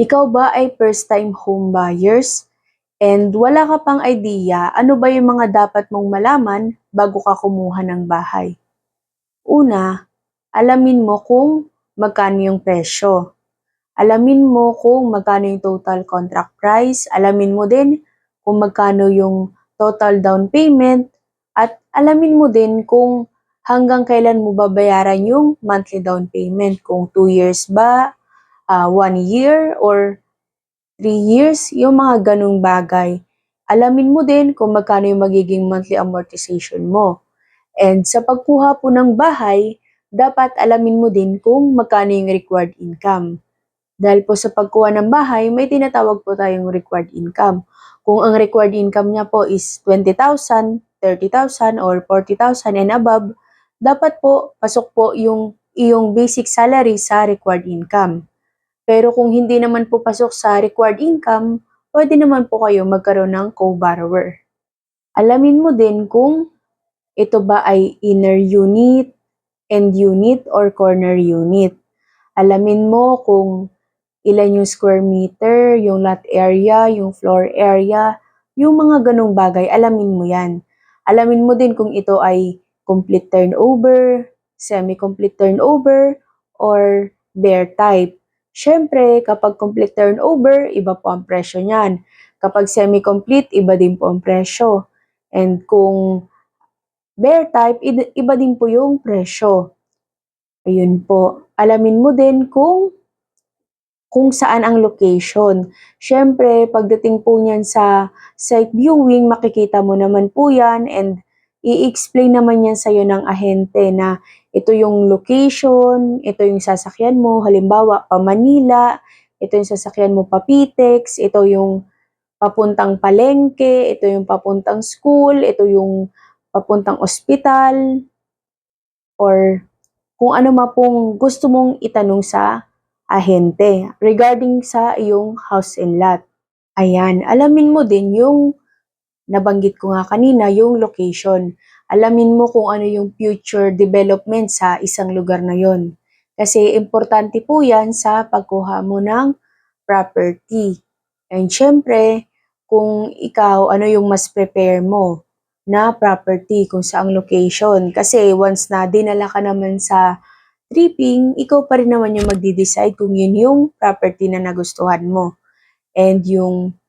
Ikaw ba ay first-time home buyers? And wala ka pang idea ano ba yung mga dapat mong malaman bago ka kumuha ng bahay? Una, alamin mo kung magkano yung presyo. Alamin mo kung magkano yung total contract price. Alamin mo din kung magkano yung total down payment. At alamin mo din kung hanggang kailan mo babayaran yung monthly down payment. Kung 2 years ba, 1 year, or 3 years, yung mga ganong bagay. Alamin mo din kung magkano yung magiging monthly amortization mo. And sa pagkuha po ng bahay, dapat alamin mo din kung magkano yung required income. Dahil po sa pagkuha ng bahay, may tinatawag po tayong required income. Kung ang required income niya po is 20,000, 30,000, or 40,000 and above, dapat po pasok po yung iyong basic salary sa required income. Pero kung hindi naman po pasok sa required income, pwede naman po kayo magkaroon ng co-borrower. Alamin mo din kung ito ba ay inner unit, end unit, or corner unit. Alamin mo kung ilan yung square meter, yung lot area, yung floor area, yung mga ganong bagay, alamin mo yan. Alamin mo din kung ito ay complete turnover, semi-complete turnover, or bare type. Siyempre, kapag complete turnover, iba po ang presyo niyan. Kapag semi-complete, iba din po ang presyo. And kung bare type, iba din po yung presyo. Ayun po. Alamin mo din kung kung saan ang location. Siyempre, pagdating po niyan sa site viewing, makikita mo naman po yan and i-explain naman yan sa'yo ng ahente na ito yung location, ito yung sasakyan mo, halimbawa pa Manila, ito yung sasakyan mo pa Pitex, ito yung papuntang palengke, ito yung papuntang school, ito yung papuntang ospital, or kung ano ma pong gusto mong itanong sa ahente regarding sa iyong house and lot. Ayan, alamin mo din yung nabanggit ko nga kanina, yung location. Alamin mo kung ano yung future development sa isang lugar na yon. Kasi importante po yan sa pagkuha mo ng property. And syempre, kung ikaw, ano yung mas prepare mo na property, kung saang location. Kasi once na dinala ka naman sa tripping, ikaw pa rin naman yung magdi-decide kung yun yung property na nagustuhan mo. And yung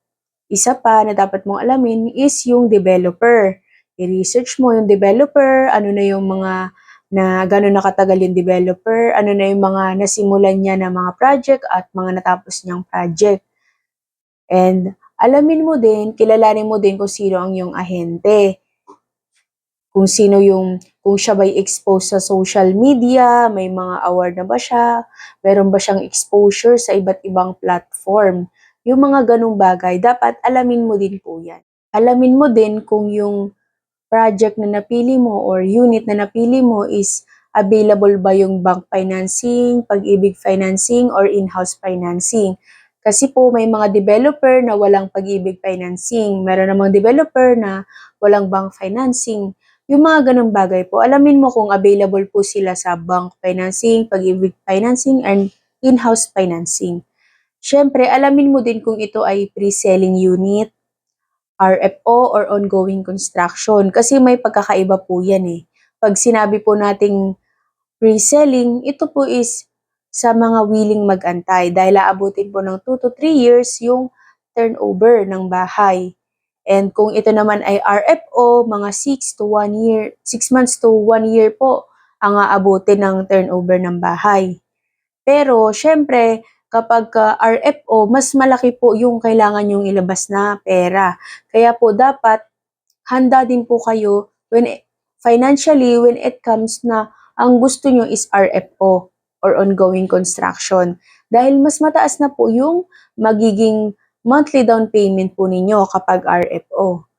isa pa na dapat mong alamin is yung developer. I-research mo yung developer, ano na yung mga na gano'n nakatagal yung developer, ano na yung mga nasimulan niya na mga project at mga natapos niyang project. And alamin mo din, kilalanin mo din kung sino ang yung ahente. Kung sino yung, kung siya ba'y exposed sa social media, may mga award na ba siya, meron ba siyang exposure sa iba't ibang platform. Yung mga ganong bagay, dapat alamin mo din po yan. Alamin mo din kung yung project na napili mo or unit na napili mo is available ba yung bank financing, pag-ibig financing, or in-house financing. Kasi po may mga developer na walang pag-ibig financing. Meron namang developer na walang bank financing. Yung mga ganong bagay po, alamin mo kung available po sila sa bank financing, pag-ibig financing, and in-house financing. Siyempre, alamin mo din kung ito ay pre-selling unit, RFO, or ongoing construction. Kasi may pagkakaiba po yan eh. Pag sinabi po nating pre-selling, ito po is sa mga willing mag-antay dahil aabutin po ng 2 to 3 years yung turnover ng bahay. And kung ito naman ay RFO, mga 6 to 1 year, 6 months to 1 year po ang aabutin ng turnover ng bahay. Pero, syempre, kapag uh, RFO, mas malaki po yung kailangan yung ilabas na pera. Kaya po, dapat handa din po kayo when financially, when it comes na ang gusto nyo is RFO or ongoing construction. Dahil mas mataas na po yung magiging monthly down payment po ninyo kapag RFO.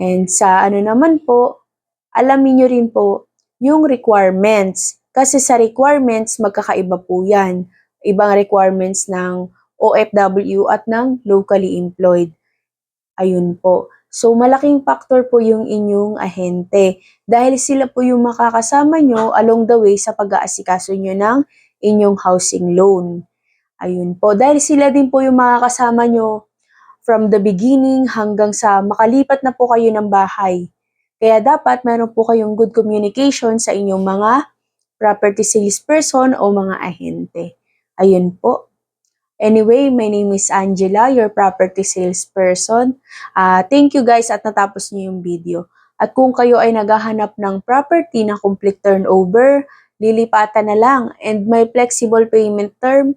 And sa ano naman po, alamin nyo rin po yung requirements. Kasi sa requirements, magkakaiba po yan. Ibang requirements ng OFW at ng locally employed. Ayun po. So, malaking factor po yung inyong ahente. Dahil sila po yung makakasama nyo along the way sa pag-aasikaso nyo ng inyong housing loan. Ayun po, dahil sila din po yung makakasama nyo from the beginning hanggang sa makalipat na po kayo ng bahay. Kaya dapat meron po kayong good communication sa inyong mga property salesperson o mga ahente. Ayun po. Anyway, my name is Angela, your property salesperson. Ah, thank you guys at natapos niyo yung video. At kung kayo ay naghahanap ng property na complete turnover, lilipatan na lang and may flexible payment term,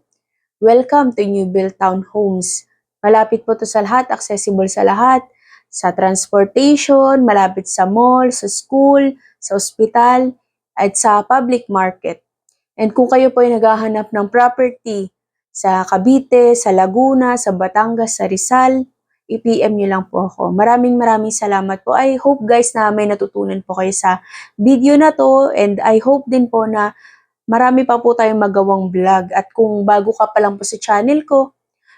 welcome to New Build Town Homes. Malapit po to sa lahat, accessible sa lahat, sa transportation, malapit sa mall, sa school, sa ospital, at sa public market. And kung kayo po ay naghahanap ng property sa Cavite, sa Laguna, sa Batangas, sa Rizal, i-PM nyo lang po ako. Maraming maraming salamat po. I hope guys na may natutunan po kayo sa video na to and I hope din po na marami pa po tayong magawang vlog at kung bago ka pa lang po sa channel ko,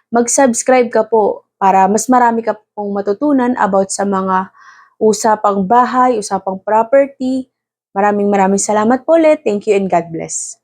mag-subscribe ka po para mas marami ka pong matutunan about sa mga usapang bahay, usapang property. Maraming maraming salamat po ulit. Thank you and God bless.